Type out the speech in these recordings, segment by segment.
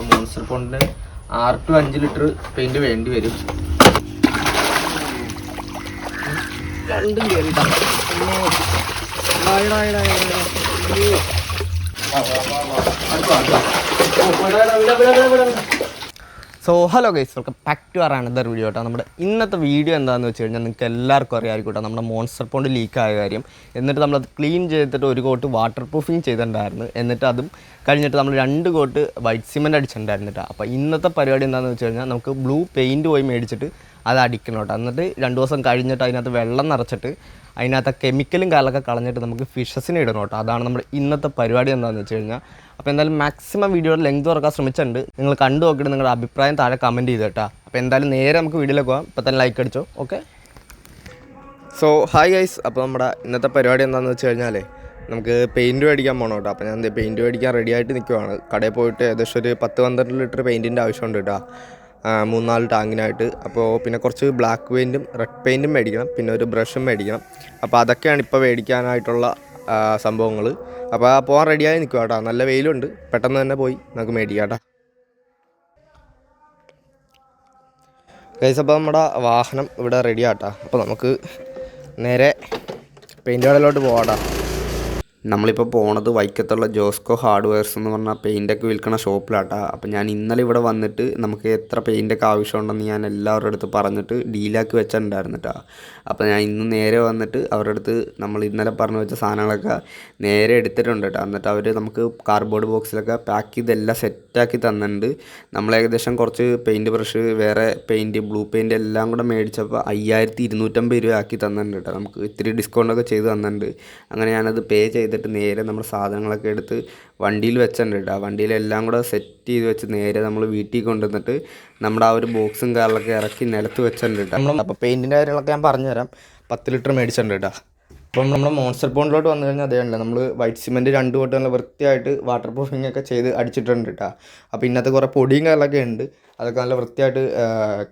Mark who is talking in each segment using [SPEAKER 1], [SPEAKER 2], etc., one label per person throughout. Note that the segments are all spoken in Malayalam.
[SPEAKER 1] നമ്മുടെ മോൺസ്റ്റർ പോണ്ടിന് ആറ് ടു അഞ്ച് ലിറ്റർ പെയിന്റ് വേണ്ടി വരും. രണ്ടും കയറിട്ടാ so hello guys welcome back to our another video കേട്ടോ നമ്മുടെ ഇന്നത്തെ വീഡിയോ എന്താണെന്ന് വെച്ച് കഴിഞ്ഞാൽ നിങ്ങൾക്ക് എല്ലാവർക്കും അറിയാമായിരിക്കും കേട്ടോ നമ്മുടെ മോൺസ്റ്റർ പോണ്ട് ലീക്ക് ആയ കാര്യം. എന്നിട്ട് നമ്മളത് ക്ലീൻ ചെയ്തിട്ട് ഒരു കോട്ട് വാട്ടർ പ്രൂഫിങ് ചെയ്തിട്ടുണ്ടായിരുന്നു. എന്നിട്ട് അതും കഴിഞ്ഞിട്ട് നമ്മൾ രണ്ട് കോട്ട് വൈറ്റ് സിമെന്റ് അടിച്ചിട്ടുണ്ടായിരുന്നു അപ്പോൾ ഇന്നത്തെ പരിപാടി എന്താണെന്ന് വെച്ച് കഴിഞ്ഞാൽ നമുക്ക് ബ്ലൂ പെയിന്റ് പോയി മേടിച്ചിട്ട് അത് അടിക്കണം കേട്ടോ. എന്നിട്ട് രണ്ട് ദിവസം കഴിഞ്ഞിട്ട് അതിനകത്ത് വെള്ളം നിറച്ചിട്ട് അതിനകത്ത് കെമിക്കലും കാലൊക്കെ കളഞ്ഞിട്ട് നമുക്ക് ഫിഷസിനെ ഇടണം കേട്ടോ. അതാണ് നമ്മുടെ ഇന്നത്തെ പരിപാടി എന്താണെന്ന് വെച്ച് കഴിഞ്ഞാൽ അപ്പോൾ എന്തായാലും മാക്സിമം വീഡിയോയുടെ ലെങ്ത് തുറക്കാൻ ശ്രമിച്ചിട്ടുണ്ട്. നിങ്ങൾ കണ്ടു നോക്കിയിട്ട് നിങ്ങളുടെ അഭിപ്രായം താഴെ കമന്റ് ചെയ്ത് കേട്ടോ. അപ്പോൾ എന്തായാലും നേരെ നമുക്ക് വീഡിയോയിലേക്ക് പോകാം. ഇപ്പോൾ തന്നെ ലൈക്ക് അടിച്ചോ. ഓക്കെ സോ ഹായ് ഗൈസ് അപ്പോൾ നമ്മുടെ ഇന്നത്തെ പരിപാടി എന്താണെന്ന് വെച്ച് കഴിഞ്ഞാൽ നമുക്ക് പെയിന്റ് മേടിക്കാൻ പോകണം കേട്ടോ. അപ്പോൾ ഞാൻ പെയിന്റ് മേടിക്കാൻ റെഡി ആയിട്ട് നിൽക്കുവാണ് കടയിൽ പോയിട്ട് ഏകദേശം ഒരു പത്ത് പന്ത്രണ്ട് ലിറ്റർ പെയിന്റിന്റെ ആവശ്യമുണ്ട് കേട്ടോ. മൂന്നാൽ ടാങ്കിനായിട്ട്. അപ്പോൾ പിന്നെ കുറച്ച് ബ്ലാക്ക് പെയിന്റും റെഡ് പെയിന്റും മേടിക്കണം. പിന്നെ ഒരു ബ്രഷും മേടിക്കണം. അപ്പോൾ അതൊക്കെയാണ് ഇപ്പോൾ മേടിക്കാനായിട്ടുള്ള സംഭവങ്ങൾ അപ്പോൾ പോകാൻ റെഡിയായി നിൽക്കുക കേട്ടോ നല്ല വെയിലുണ്ട്. പെട്ടെന്ന് തന്നെ പോയി നമുക്ക് മേടിക്കാം കേട്ടോ ഗൈസ് അപ്പോൾ നമ്മുടെ വാഹനം ഇവിടെ റെഡി ആട്ടാ അപ്പോൾ നമുക്ക് നേരെ പെയിന്റ് കടയിലോട്ട് പോവാട്ടാ നമ്മളിപ്പോൾ പോണത് വൈക്കത്തുള്ള ജോസ്കോ ഹാർഡ്വെയർസ് എന്ന് പറഞ്ഞ പെയിന്റൊക്കെ വിൽക്കുന്ന ഷോപ്പിലാട്ടാ അപ്പോൾ ഞാൻ ഇന്നലെ ഇവിടെ വന്നിട്ട് നമുക്ക് എത്ര പെയിന്റൊക്കെ ആവശ്യമുണ്ടെന്ന് ഞാൻ എല്ലാവരുടെ അടുത്ത് പറഞ്ഞിട്ട് ഡീലാക്കി വെച്ചിട്ടുണ്ടായിരുന്നിട്ടാ. അപ്പോൾ ഞാൻ ഇന്ന് നേരെ വന്നിട്ട് അവരുടെ അടുത്ത് നമ്മൾ ഇന്നലെ പറഞ്ഞു വെച്ച സാധനങ്ങളൊക്കെ നേരെ എടുത്തിട്ടുണ്ട് കേട്ടോ എന്നിട്ട് അവർ നമുക്ക് കാർഡ്ബോർഡ് ബോക്സിലൊക്കെ പാക്ക് ചെയ്തെല്ലാം സെറ്റാക്കി തന്നിട്ടുണ്ട്. നമ്മൾ ഏകദേശം കുറച്ച് പെയിന്റ് ബ്രഷ് വേറെ പെയിന്റ് ബ്ലൂ പെയിന്റ് എല്ലാം കൂടെ മേടിച്ചപ്പോൾ അയ്യായിരത്തി ഇരുന്നൂറ്റമ്പത് രൂപ ആക്കി തന്നിട്ടുണ്ട് കേട്ടോ. നമുക്ക് ഇത്തിരി ഡിസ്കൗണ്ടൊക്കെ ചെയ്ത് തന്നിട്ടുണ്ട്. അങ്ങനെ ഞാനത് പേ ചെയ്തിട്ട് നേരെ നമ്മൾ സാധനങ്ങളൊക്കെ എടുത്ത് വണ്ടിയിൽ വെച്ചിട്ടുണ്ട് കേട്ടോ. വണ്ടിയിൽ കൂടെ സെറ്റ് ചെയ്ത് വെച്ച് നേരെ നമ്മൾ വീട്ടിൽ കൊണ്ടുവന്നിട്ട് നമ്മുടെ ആ ഒരു ബോക്സും കാറിലൊക്കെ ഇറക്കി നിലത്ത് വെച്ചിട്ടുണ്ട് കേട്ടോ. നമ്മൾ അപ്പോൾ പെയിന്റിന്റെ കാര്യങ്ങളൊക്കെ ഞാൻ പറഞ്ഞുതരാം. പത്ത് ലിറ്റർ മേടിച്ചിട്ടുണ്ട് കേട്ടോ. അപ്പം നമ്മൾ മോൺസ്റ്റർ പോണ്ടിലോട്ട് വന്നു കഴിഞ്ഞാൽ അതേയല്ല നമ്മൾ വൈറ്റ് സിമെന്റ് രണ്ട് തൊട്ട് നല്ല വൃത്തിയായിട്ട് വാട്ടർ പ്രൂഫിംഗ് ഒക്കെ ചെയ്ത് അടിച്ചിട്ടുണ്ട് കേട്ടോ. അപ്പോൾ ഇന്നത്തെ കുറേ പൊടിയും കാര്യങ്ങളൊക്കെ ഉണ്ട്. അതൊക്കെ നല്ല വൃത്തിയായിട്ട്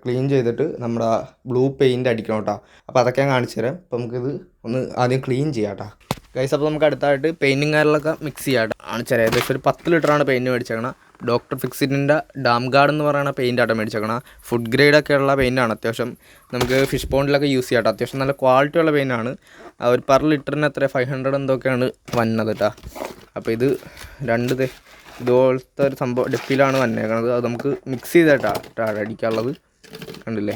[SPEAKER 1] ക്ലീൻ ചെയ്തിട്ട് നമ്മുടെ ബ്ലൂ പെയിന്റ് അടിക്കണം കേട്ടോ. അപ്പോൾ അതൊക്കെ ഞാൻ കാണിച്ചു തരാം അപ്പോൾ നമുക്കിത് ഒന്ന് ആദ്യം ക്ലീൻ ചെയ്യാം കേട്ടോ. ഗൈസ് അപ്പോൾ നമുക്ക് അടുത്തായിട്ട് പെയിന്റിങ് കാര്യങ്ങളൊക്കെ മിക്സ് ചെയ്യാം ആണ് ചെറിയ ഏകദേശം ഒരു പത്ത് ലിറ്ററാണ് പെയിന്റ് മേടിച്ചേക്കണം. ഡോക്ടർ ഫിക്സിറ്റിന്റെ ഡാം ഗാർഡ് എന്ന് പറയുന്ന പെയിന്റ് ആട്ടോ മേടിച്ചേക്കണം. ഫുഡ് ഗ്രേഡൊക്കെ ഉള്ള പെയിന്റാണ് അത്യാവശ്യം നമുക്ക് ഫിഷ് പോണ്ടിലൊക്കെ യൂസ് ചെയ്യാം അത്യാവശ്യം നല്ല ക്വാളിറ്റി ഉള്ള പെയിന്റാണ് ഒരു പെർ ലിറ്ററിന് എത്ര ഫൈവ് ഹൺഡ്രഡ് എന്തൊക്കെയാണ് വന്നത് കേട്ടോ അപ്പോൾ ഇത് രണ്ട് ഇതുപോലത്തെ ഒരു സംഭവം ഡെപ്പിലാണ് വന്നേക്കണത്. അത് നമുക്ക് മിക്സ് ചെയ്തിട്ടാ അടിക്കാനുള്ളത്. കണ്ടില്ലേ?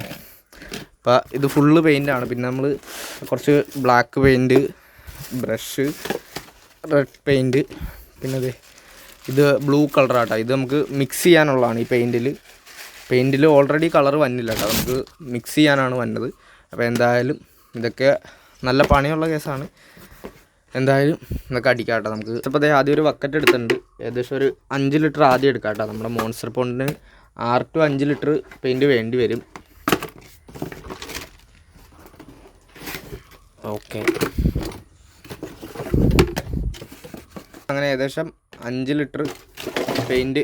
[SPEAKER 1] അപ്പോൾ ഇത് ഫുള്ള് പെയിന്റാണ് പിന്നെ നമ്മൾ കുറച്ച് black paint brush red paint പിന്നെ ഇത് ഇത് ബ്ലൂ കളറാട്ടോ ഇത് നമുക്ക് മിക്സ് ചെയ്യാനുള്ളതാണ് ഈ പെയിന്റിൽ പെയിന്റിൽ ഓൾറെഡി കളർ വന്നില്ല കേട്ടോ നമുക്ക് മിക്സ് ചെയ്യാനാണ് വന്നത്. അപ്പോൾ എന്തായാലും ഇതൊക്കെ നല്ല പണിയുള്ള കേസാണ്. എന്തായാലും ഇതൊക്കെ അടിക്കാം കേട്ടോ നമുക്ക് ഇപ്പോൾ ആദ്യം ഒരു ബക്കറ്റ് എടുത്തിട്ടുണ്ട്. ഏകദേശം ഒരു അഞ്ച് ലിറ്റർ ആദ്യം എടുക്കാം കേട്ടോ നമ്മുടെ മോൺസ്റ്റർ പോണ്ടിന് ആറ് ടു അഞ്ച് ലിറ്റർ പെയിന്റ് വേണ്ടി വരും. ഓക്കെ അങ്ങനെ ഏകദേശം അഞ്ച് ലിറ്റർ പെയിന്റ്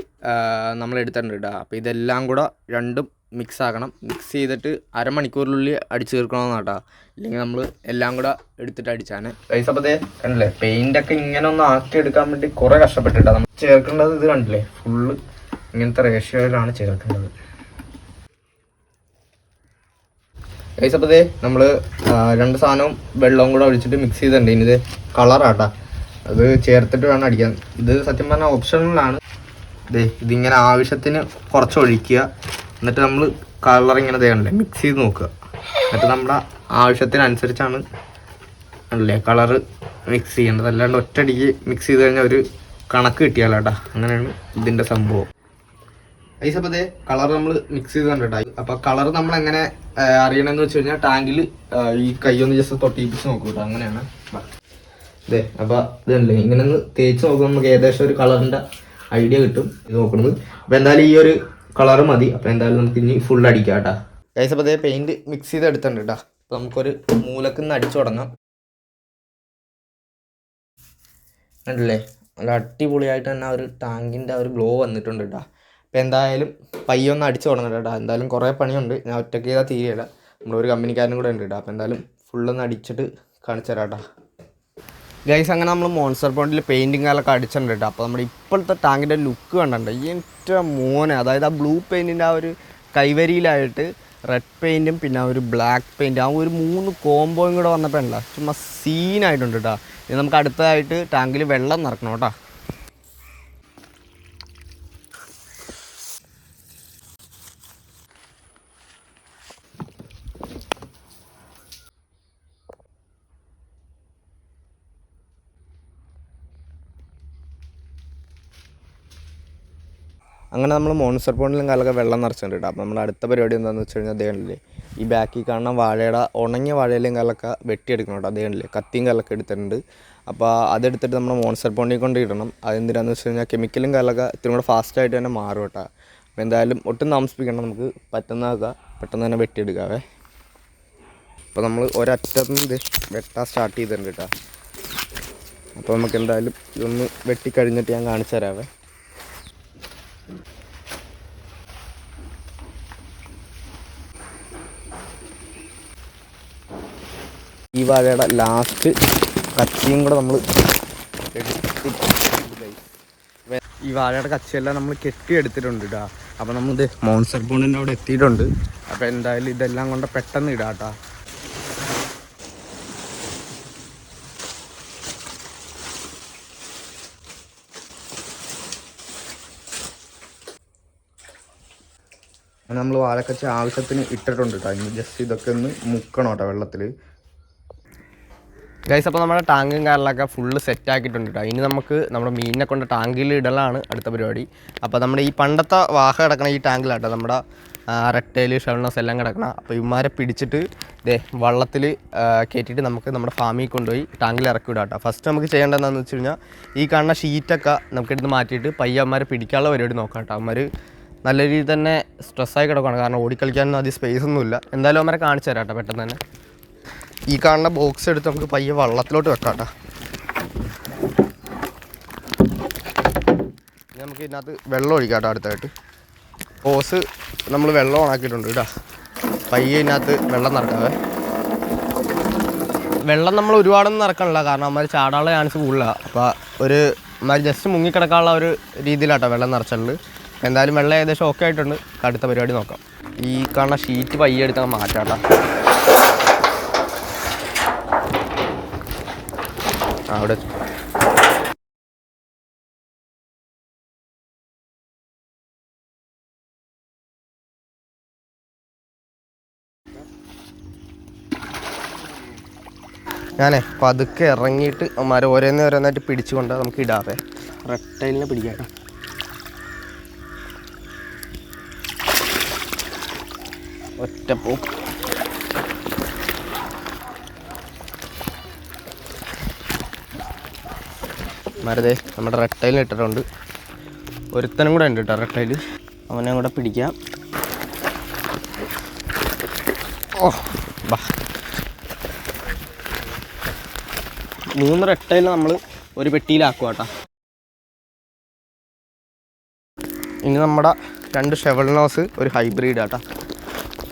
[SPEAKER 1] നമ്മൾ എടുത്തിട്ടുണ്ട് കേട്ടോ. അപ്പോൾ ഇതെല്ലാം കൂടെ രണ്ടും മിക്സ് ആക്കണം. മിക്സ് ചെയ്തിട്ട് അരമണിക്കൂറിനുള്ളിൽ അടിച്ച് തീർക്കണമെന്ന് കേട്ടോ. ഇല്ലെങ്കിൽ നമ്മൾ എല്ലാം കൂടെ എടുത്തിട്ട് അടിച്ചാണ്. പൈസ അപ്പോൾ കണ്ടില്ലേ? പെയിന്റൊക്കെ ഇങ്ങനെ ഒന്ന് ആക്കി എടുക്കാൻ വേണ്ടി കുറേ കഷ്ടപ്പെട്ടിട്ടാണ് നമ്മൾ ചേർക്കേണ്ടത് ഇത് കണ്ടില്ലേ? ഫുള്ള് ഇങ്ങനത്തെ റേഷ്യോയിലാണ് ചേർക്കേണ്ടത്. ഗൈസ് അപ്പോൾ നമ്മൾ രണ്ട് സാധനവും വെള്ളവും കൂടെ ഒഴിച്ചിട്ട് മിക്സ് ചെയ്തിട്ടുണ്ട്. ഇനി ഇത് കളറാട്ടാ അത് ചേർത്തിട്ട് വേണം അടിക്കാൻ. ഇത് സത്യം പറഞ്ഞാൽ ഓപ്ഷണലാണ് ദേ ഇതിങ്ങനെ ആവശ്യത്തിന് കുറച്ച് ഒഴിക്കുക. എന്നിട്ട് നമ്മൾ കളർ ഇങ്ങനെ തേണ്ടേ മിക്സ് ചെയ്ത് നോക്കുക. എന്നിട്ട് നമ്മുടെ ആവശ്യത്തിനനുസരിച്ചാണ് അല്ലേ കളറ് മിക്സ് ചെയ്യേണ്ടത്. അല്ലാണ്ട് ഒറ്റയടിക്ക് മിക്സ് ചെയ്ത് കഴിഞ്ഞാൽ ഒരു കണക്ക് കിട്ടിയാലാട്ടാ അങ്ങനെയാണ് ഇതിന്റെ സംഭവം. ഐസ് അപ്പോൾ ദേ കളർ നമ്മൾ മിക്സ് ചെയ്ത് കണ്ടിട്ടായി അപ്പോൾ കളർ നമ്മൾ എങ്ങനെ അറിയണമെന്ന് വെച്ച് കഴിഞ്ഞാൽ ടാങ്കിൽ ഈ കൈ ഒന്ന് ജസ്റ്റ് തൊട്ടിപ്പിച്ച് നോക്കൂട്ടോ അങ്ങനെയാണ്. ദേ അപ്പോൾ ഇതല്ലേ ഇങ്ങനെ ഒന്ന് തേച്ച് നോക്കുമ്പോൾ നമുക്ക് ഏകദേശം ഒരു കളറിന്റെ ഐഡിയ കിട്ടും. ഇത് നോക്കുന്നത് അപ്പോൾ എന്തായാലും ഈ ഒരു കളർ മതി. അപ്പോൾ എന്തായാലും നമുക്ക് ഇനി ഫുൾ അടിക്കാം കേട്ടോ. ഗൈസ് അപ്പോൾ അതേ മിക്സ് ചെയ്ത് എടുത്തിട്ടുണ്ട് കേട്ടോ. അപ്പോൾ നമുക്കൊരു മൂലക്ക് നിന്ന് അടിച്ചു തുടങ്ങാം. കണ്ടില്ലേ? നല്ല അടിപൊളിയായിട്ട് തന്നെ ആ ഒരു ടാങ്കിന്റെ ഒരു ഗ്ലോ വന്നിട്ടുണ്ട് കേട്ടോ. അപ്പോൾ എന്തായാലും പയ്യൊന്ന് അടിച്ചു തുടങ്ങണം കേട്ടോ. എന്തായാലും കുറേ പണിയുണ്ട്. ഞാൻ ഒറ്റയ്ക്ക് ചെയ്താൽ തീരെയല്ല നമ്മളൊരു കമ്പനിക്കാരനും കൂടെ ഉണ്ട് കേട്ടോ. അപ്പോൾ എന്തായാലും ഫുള്ളൊന്ന് അടിച്ചിട്ട് കാണിച്ചു തരാം കേട്ടോ.
[SPEAKER 2] ഗൈസ് അങ്ങനെ നമ്മൾ മോൺസ്റ്റർ പോണ്ടിൽ പെയിന്റിങ് കാലൊക്കെ അടിച്ചിട്ടുണ്ട് കേട്ടോ അപ്പോൾ നമ്മുടെ ഇപ്പോഴത്തെ ടാങ്കിന്റെ ലുക്ക് കണ്ടുണ്ട് എന്റെ മോനെ. അതായത് ആ ബ്ലൂ പെയിന്റിന്റെ ആ ഒരു കൈവരിയിലായിട്ട് റെഡ് പെയിന്റും പിന്നെ ആ ഒരു ബ്ലാക്ക് പെയിന്റ് ആ ഒരു മൂന്ന് കോംബോയും കൂടെ വന്നപ്പോൾ ഉണ്ടല്ലോ ചുമ്മാ സീനായിട്ടുണ്ട് കേട്ടോ ഇത് നമുക്ക് അടുത്തതായിട്ട് ടാങ്കിൽ വെള്ളം നിറക്കണം കേട്ടോ അങ്ങനെ നമ്മൾ മോൺസ്റ്റർ പോണ്ടിലും കാലൊക്കെ വെള്ളം നിറച്ചിട്ടുണ്ട് അപ്പോൾ നമ്മൾ അടുത്ത പരിപാടി എന്താണെന്ന് വെച്ച് കഴിഞ്ഞാൽ അതേണ്ടില്ലേ ഈ ബാക്കിൽ കാണുന്ന വാഴയുടെ ഉണങ്ങിയ വാഴയിലും കാലൊക്കെ വെട്ടിയെടുക്കണം കേട്ടോ കത്തിയും കാലൊക്കെ എടുത്തിട്ടുണ്ട്. അപ്പോൾ അതെടുത്തിട്ട് നമ്മൾ മോൺസ്റ്റർ പോണ്ടിൽ കൊണ്ട് ഇടണം. അതെന്തിനാന്ന് വെച്ച് കഴിഞ്ഞാൽ കെമിക്കലും കാലൊക്കെ ഇത്തിരി കൂടെ ഫാസ്റ്റായിട്ട് തന്നെ മാറും കേട്ടോ അപ്പോൾ എന്തായാലും ഒട്ടും താമസിപ്പിക്കണം നമുക്ക് പറ്റുന്നതൊക്കെ പെട്ടെന്ന് തന്നെ വെട്ടിയെടുക്കാവേ. അപ്പോൾ നമ്മൾ ഒരറ്റം ഇത് വെട്ടാൻ സ്റ്റാർട്ട് ചെയ്തിട്ടുണ്ട് കേട്ടോ അപ്പോൾ നമുക്ക് എന്തായാലും ഇതൊന്ന് വെട്ടിക്കഴിഞ്ഞിട്ട് ഞാൻ കാണിച്ചു തരാവേ ഈ വാഴയുടെ ലാസ്റ്റ് കച്ചിയും കൂടെ നമ്മൾ ഈ വാഴയുടെ കച്ചിയെല്ലാം നമ്മൾ കെട്ടിയെടുത്തിട്ടുണ്ട് കേട്ടോ അപ്പോൾ നമ്മളിത് മോൺസർ ബോണിന്റെ അവിടെ എത്തിയിട്ടുണ്ട്. അപ്പോൾ എന്തായാലും ഇതെല്ലാം കൊണ്ട് പെട്ടെന്ന് ഇടാം കേട്ടോ നമ്മൾ വാഴക്കച്ച ആവശ്യത്തിന് ഇട്ടിട്ടുണ്ട് കേട്ടോ ഇനി ജസ്റ്റ് ഇതൊക്കെ ഒന്ന് മുക്കണം കേട്ടോ വെള്ളത്തിൽ ഗൈസ് അപ്പോൾ നമ്മുടെ ടാങ്കും കാറിലൊക്കെ ഫുള്ള് സെറ്റ് ആക്കിയിട്ടുണ്ട് കേട്ടോ ഇനി നമുക്ക് നമ്മുടെ മീനിനെ കൊണ്ട് ടാങ്കിൽ ഇടലാണ് അടുത്ത പരിപാടി. അപ്പോൾ നമ്മുടെ ഈ പണ്ടത്തെ വാഹ കിടക്കണ ഈ ടാങ്കിലാട്ടോ നമ്മുടെ റെട്ടേൽ ഷെവൾനസ് എല്ലാം കിടക്കണം. അപ്പോൾ ഇവന്മാരെ പിടിച്ചിട്ട് ദേ വള്ളത്തിൽ കയറ്റിയിട്ട് നമുക്ക് നമ്മുടെ ഫാമിൽ കൊണ്ടുപോയി ടാങ്കിൽ ഇറക്കി വിടാം കേട്ടോ ഫസ്റ്റ് നമുക്ക് ചെയ്യേണ്ടത് എന്താണെന്ന് വെച്ച് കഴിഞ്ഞാൽ ഈ കാണുന്ന ഷീറ്റൊക്കെ നമുക്ക് എടുത്ത് മാറ്റിയിട്ട് പയ്യന്മാരെ പിടിക്കാനുള്ള പരിപാടി നോക്കാം കേട്ടോ അവന്മാർ നല്ല രീതിയിൽ തന്നെ സ്ട്രെസ്സായി കിടക്കുകയാണ് കാരണം ഓടിക്കളിക്കാനൊന്നും അധികം സ്പേസ് ഒന്നുമില്ല. എന്തായാലും അവന്മാരെ കാണിച്ചു തരാം കേട്ടോ പെട്ടെന്ന് തന്നെ. ഈ കാണുന്ന ബോക്സ് എടുത്ത് നമുക്ക് പയ്യെ വള്ളത്തിലോട്ട് വെക്കാം കേട്ടോ നമുക്ക് ഇതിനകത്ത് വെള്ളം ഒഴിക്കാം കേട്ടോ അടുത്തായിട്ട്. ഓസ് നമ്മൾ വെള്ളം ഓണാക്കിയിട്ടുണ്ട് കേട്ടോ. പയ്യെ ഇതിനകത്ത് വെള്ളം നിറക്കാവേ. വെള്ളം നമ്മൾ ഒരുപാടൊന്നും നിറക്കണില്ല കാരണം അമ്മ ചാടാനുള്ള ചാൻസ് കൂടുതലാണ് അപ്പോൾ ഒരു അമ്മ ജസ്റ്റ് മുങ്ങിക്കിടക്കാനുള്ള ഒരു രീതിയിലാട്ടോ വെള്ളം നിറച്ചുള്ളത് എന്തായാലും വെള്ളം ഏകദേശം ഓക്കെ ആയിട്ടുണ്ട്. അടുത്ത പരിപാടി നോക്കാം. ഈ കാണുന്ന ഷീറ്റ് പയ്യെ മാറ്റാം അങ്ങ് മാറ്റാം കേട്ടോ ആ, അവിടെ. ഞാനേ പതുക്കെ ഇറങ്ങിയിട്ട് മരം ഓരോന്നേ ഓരോന്നായിട്ട് പിടിച്ചുകൊണ്ട് നമുക്ക് ഇടാവേ റെട്ടൈലിനെ പിടിക്കാം ഒറ്റ മരതേ നമ്മുടെ റെട്ടയിൽ ഇട്ടിട്ടുണ്ട്. ഒരുത്തനും കൂടെ ഉണ്ട് കേട്ടോ റെട്ടയിൽ അവനെ കൂടെ പിടിക്കാം. ഓ ബാ. മൂന്ന് റെട്ടയിൽ നമ്മൾ ഒരു പെട്ടിയിലാക്കുക കേട്ടോ ഇനി നമ്മുടെ രണ്ട് ഷെവൽനോസ് ഒരു ഹൈബ്രിഡ് ആട്ടാ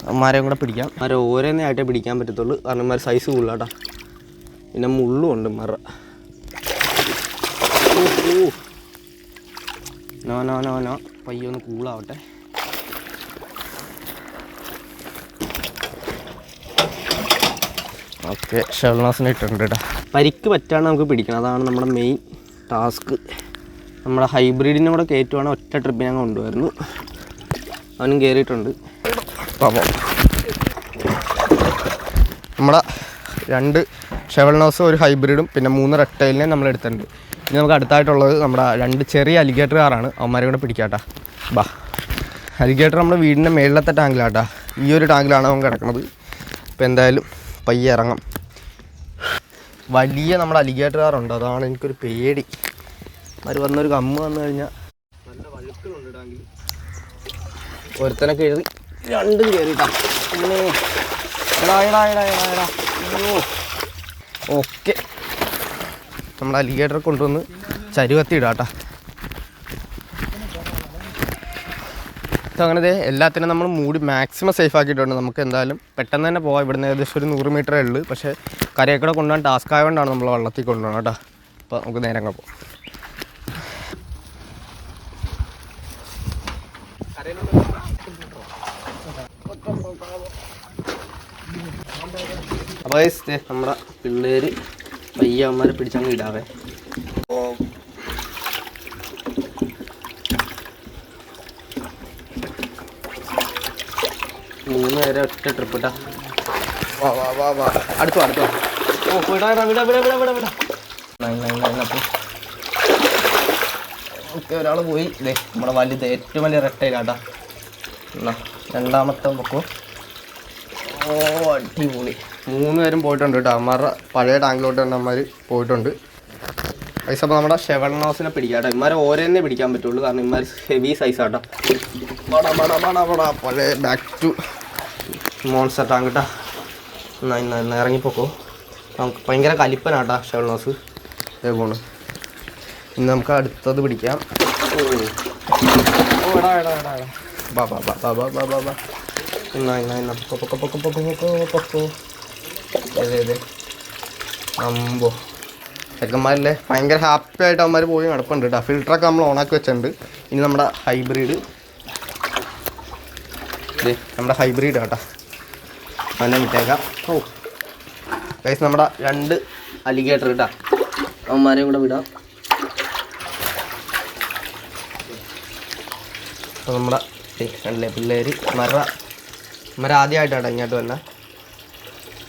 [SPEAKER 2] അമ്മമാരെയും കൂടെ പിടിക്കാം. അമ്മമാരെ ഓരോന്നേ ആയിട്ടേ പിടിക്കാൻ പറ്റത്തുള്ളൂ. കാരണം സൈസ് കൂടുതലാട്ടാ പിന്നെ മുള്ളും ഉണ്ട് മറ ഓ. No no no no. പയ്യെ ഒന്ന് കൂളാവട്ടെ. ഓക്കെ ഷെൽനാസിന് ഇട്ടിട്ടുണ്ട് കേട്ടോ പരിക്ക് പറ്റാണ്ട് നമുക്ക് പിടിക്കണം. അതാണ് നമ്മുടെ മെയിൻ ടാസ്ക് നമ്മുടെ ഹൈബ്രിഡിനെ കൂടെ കയറ്റുവാണ് ഒറ്റ ട്രിപ്പിന് ഞാൻ കൊണ്ടുവരുന്നു. അവനും കയറിയിട്ടുണ്ട് പാപം നമ്മുടെ രണ്ട് ഷെവൽ നോസും ഒരു ഹൈബ്രിഡും പിന്നെ മൂന്ന് റെക്ടൈലിനെ നമ്മൾ എടുത്തിട്ടുണ്ട് ഇനി നമുക്ക് അടുത്തായിട്ടുള്ളത് നമ്മുടെ രണ്ട് ചെറിയ അലിഗേറ്റർ കാറാണ്. അവന്മാരെ കൂടെ പിടിക്കാട്ടാ. ബാ. അലിഗേറ്റർ നമ്മുടെ വീടിന്റെ മേളിലത്തെ ടാങ്കിലാട്ടാ. ഈ ഒരു ടാങ്കിലാണ് അവൻ കിടക്കുന്നത് അപ്പോൾ എന്തായാലും പയ്യെ ഇറങ്ങാം. വലിയ നമ്മുടെ അലിഗേറ്റർ കാറുണ്ട്. അതാണ് എനിക്കൊരു പേടി. അവർ വന്നൊരു കമ്മ് വന്നു കഴിഞ്ഞാൽ നല്ല വഴുക്കളുണ്ട് ടാങ്കിൽ. ഒരുത്തനെ കയറി രണ്ടും കയറിട്ടാ ഓക്കെ. നമ്മുടെ അലിഗേറ്റർ കൊണ്ടുവന്ന് ചരുവത്തിയിടാട്ടാ. അങ്ങനെ എല്ലാത്തിനും നമ്മൾ മൂടി മാക്സിമം സേഫ് ആക്കിയിട്ടുണ്ട്. നമുക്ക് എന്തായാലും പെട്ടെന്ന് തന്നെ പോകാം ഇവിടുന്ന് ഏകദേശം ഒരു നൂറ് മീറ്ററേ ഉള്ളൂ. പക്ഷേ കരയൊക്കെ കൊണ്ടുപോകാൻ ടാസ്ക് ആയതുകൊണ്ടാണ് നമ്മൾ വള്ളത്തിൽ കൊണ്ടുപോകണം കേട്ടോ. അപ്പോൾ നമുക്ക് നേരെ അങ്ങ് പോകാം അപ്പോൾ നമ്മുടെ പിള്ളേര് പയ്യന്മാരെ പിടിച്ചങ്ങ് ഇടാവേ. മൂന്ന് നേരം ഒറ്റ ട്രിപ്പ് ഇട്ടാ. വാ വാ വാ വാ. അടുത്തു അടുത്തു ഓ വിടാ വിടാ വിടാ വിടാ വിടാ വിടാ. വിടാ നൈൻ നൈൻ നൈൻ അപ്പം. ഓക്കെ ഒരാൾ പോയി. ഇതേ നമ്മുടെ വലുത് ഏറ്റവും വലിയ റെട്ടയിലാട്ടാ എന്നാ രണ്ടാമത്തെ നോക്കൂ ഓ അടിപൊളി. മൂന്ന് പേരും പോയിട്ടുണ്ട് കേട്ടോ. അമ്മാരുടെ പഴയ ടാങ്കിലോട്ട് തന്നെ അമ്മമാർ പോയിട്ടുണ്ട്. പൈസ അപ്പോൾ നമ്മുടെ ഷെവണ്ണോസിനെ പിടിക്കാം കേട്ടോ. ഇമാരെ ഓരോന്നെ പിടിക്കാൻ പറ്റുള്ളൂ. കാരണം ഇമാർ ഹെവി സൈസ് പടാ പഴയ ബാക്ക് ടു മോൺസ്റ്റർ ടാങ്ക് കേട്ടോ ഇന്ന് ഇറങ്ങിപ്പോക്കോ. നമുക്ക് ഭയങ്കര കലിപ്പനാട്ടാ ഷെവണ്ണോസ് ഇതേ പോണ്. ഇന്ന് നമുക്ക് അടുത്തത് പിടിക്കാം. എടാ എടാ എടാ എടാ. ബാ ബാ ബാ ബാ പൊക്കോ പൊക്കോ പൊക്കോ പൊക്കോ പൊക്കോ അമ്പോ. ചെക്കന്മാരില്ലേ ഭയങ്കര ഹാപ്പി ആയിട്ട് അവന്മാർ പോയി നടപ്പുണ്ട് കേട്ടോ ഫിൽറ്ററൊക്കെ നമ്മൾ ഓണാക്കി വെച്ചിട്ടുണ്ട്. ഇനി നമ്മുടെ ഹൈബ്രിഡ് നമ്മുടെ ഹൈബ്രിഡ് കേട്ടോ അവനെ വിട്ടേക്കാം. ഓ. ഗൈസ് നമ്മുടെ രണ്ട് അലിഗേറ്റർ കേട്ടോ അവന്മാരെയും കൂടെ വിടാം. അപ്പോൾ നമ്മുടെ കണ്ടില്ലേ പിള്ളേർ മര മര ആദ്യമായിട്ടാണ് ഇങ്ങോട്ട് വന്ന.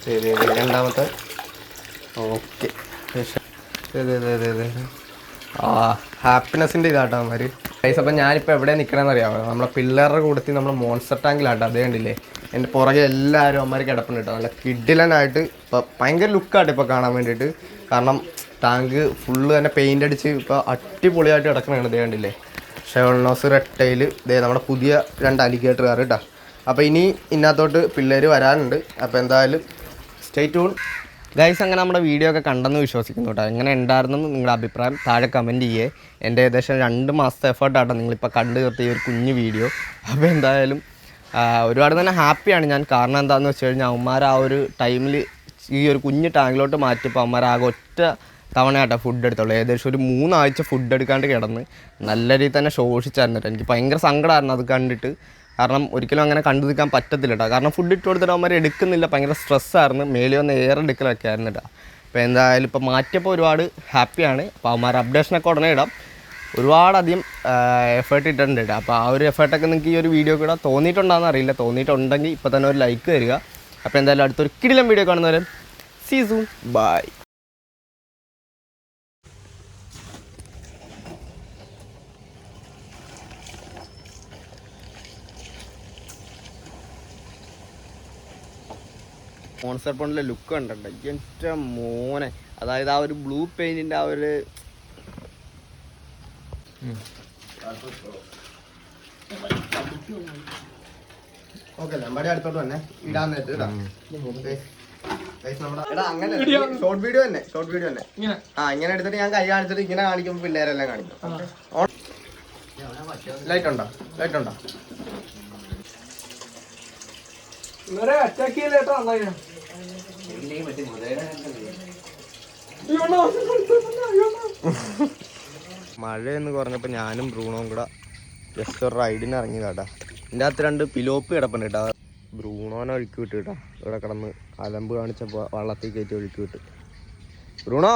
[SPEAKER 2] ശരി രണ്ടാമത്തെ. ഓക്കെ. ആ ഹാപ്പിനെസ്സിന്റെ ഇതാട്ടോ അവന്മാർ പൈസ അപ്പം ഞാനിപ്പോൾ എവിടെ നിൽക്കണമെന്ന് അറിയാമോ നമ്മളെ പിള്ളേരുടെ കൂട്ടത്തിൽ നമ്മൾ മോൺസ്റ്റർ ടാങ്കിലാട്ടോ അതേ കണ്ടില്ലേ? എന്റെ പുറകെ എല്ലാവരും അവന്മാർ കിടപ്പുണ്ട് കേട്ടോ. നല്ല കിഡിലനായിട്ട് ഇപ്പോൾ ഭയങ്കര ലുക്കാട്ടോ ഇപ്പോൾ കാണാൻ വേണ്ടിയിട്ട്. കാരണം ടാങ്ക് ഫുള്ള് തന്നെ പെയിന്റ് അടിച്ച് ഇപ്പോൾ അടിപൊളിയായിട്ട് കിടക്കണതാണ് ഇതേ കണ്ടില്ലേ? ഷെവൾനോസ് റെട്ടയിൽ ഇതേ നമ്മുടെ പുതിയ രണ്ട് അലിഗേറ്റർ കാർ കേട്ടോ അപ്പോൾ ഇനി ഇന്നത്തോട്ട് പിള്ളേർ വരാനുണ്ട്. അപ്പോൾ എന്തായാലും സ്റ്റേ ട്യൂൺ ഗൈസ് അങ്ങനെ നമ്മുടെ വീഡിയോ ഒക്കെ കണ്ടെന്ന് വിശ്വസിക്കുന്നു കേട്ടോ എങ്ങനെ ഉണ്ടായിരുന്നു നിങ്ങളുടെ അഭിപ്രായം താഴെ കമന്റ് ചെയ്യേ. എന്റെ ഏകദേശം രണ്ട് മാസത്തെ എഫേർട്ടാട്ടോ നിങ്ങളിപ്പോൾ കണ്ടു തീർത്ത ഈ ഒരു കുഞ്ഞു വീഡിയോ അപ്പോൾ എന്തായാലും ഒരുപാട് തന്നെ ഹാപ്പിയാണ് ഞാൻ. കാരണം എന്താണെന്ന് വെച്ച് കഴിഞ്ഞാൽ അവന്മാർ ആ ഒരു ടൈമിൽ ഈ ഒരു കുഞ്ഞ് ടാങ്കിലോട്ട് മാറ്റിയപ്പോൾ അവന്മാർ ആകെ ഒറ്റ തവണയാട്ടോ ഫുഡ് എടുത്തുള്ളൂ. ഏകദേശം ഒരു മൂന്നാഴ്ച ഫുഡ് എടുക്കാണ്ട് കിടന്ന് നല്ല രീതിയിൽ തന്നെ ശോഷിച്ചായിരുന്നു എനിക്ക് ഭയങ്കര സങ്കടമായിരുന്നു അത് കണ്ടിട്ട്. കാരണം ഒരിക്കലും അങ്ങനെ കണ്ടു നിൽക്കാൻ പറ്റത്തില്ല കേട്ടോ കാരണം ഫുഡ് ഇട്ട് കൊടുത്തിട്ട് അവന്മാർ എടുക്കുന്നില്ല. ഭയങ്കര സ്ട്രെസ്സായിരുന്നു മേലിൽ വന്ന് എയർ എടുക്കലൊക്കെ ആയിരുന്നു കേട്ടോ അപ്പോൾ എന്തായാലും ഇപ്പോൾ മാറ്റിയപ്പോൾ ഒരുപാട് ഹാപ്പിയാണ് അപ്പോൾ അവന്മാർ അപ്ഡേഷനൊക്കെ ഉടനെ ഇടാം. ഒരുപാടധികം എഫേർട്ട് ഇട്ടിട്ടുണ്ട് കേട്ടോ അപ്പോൾ ആ ഒരു എഫേർട്ടൊക്കെ നിങ്ങൾക്ക് ഈ ഒരു വീഡിയോ കൂടെ തോന്നിയിട്ടുണ്ടോയെന്ന് അറിയില്ല. തോന്നിയിട്ടുണ്ടെങ്കിൽ ഇപ്പോൾ തന്നെ ഒരു ലൈക്ക് തരിക അപ്പോൾ എന്തായാലും അടുത്തൊരു കിടിലം വീഡിയോ കാണുന്നവരെ see you soon bye monster പോണ്ടിലെ look കണ്ടിട്ട് എന്റെ മോനെ അതായത് ആ ഒരു ബ്ലൂ പെയിന്റിന്റെ ആ ഒരു ഓക്കെ ലമ്പാടി അടുത്തോട്ട് തന്നെ ഇടാൻ നേരത്ത് ഇടാം. Guys, എടാ അങ്ങനെ ഷോർട്ട് വീഡിയോ തന്നെ ഷോർട്ട് വീഡിയോ തന്നെ. ആ ഇങ്ങനെ എടുത്തിട്ട് ഞാൻ കൈ കാണിച്ചിട്ട് ഇങ്ങനെ കാണിക്കുമ്പോൾ പിള്ളേരെല്ലാം കാണിക്കും. ലൈറ്റ് ഉണ്ടോ? ലൈറ്റ് ഉണ്ടോ? മഴയെന്ന് പറഞ്ഞപ്പോ ഞാനും ബ്രൂണോയും കൂടെ ജസ്റ്റ് ഒരു റൈഡിന് ഇറങ്ങി കേട്ടാ എന്റെ അകത്ത് രണ്ട് പിലോപ്പ് കിടപ്പുണ്ട് കേട്ടാ ബ്രൂണോനെ ഒഴുക്കി വിട്ട് കേട്ടാ. ഇവിടെ കിടന്ന് അലമ്പ് കാണിച്ചപ്പോൾ വള്ളത്തിൽ കയറ്റി ഒഴുക്കി വിട്ട്. ബ്രൂണോ?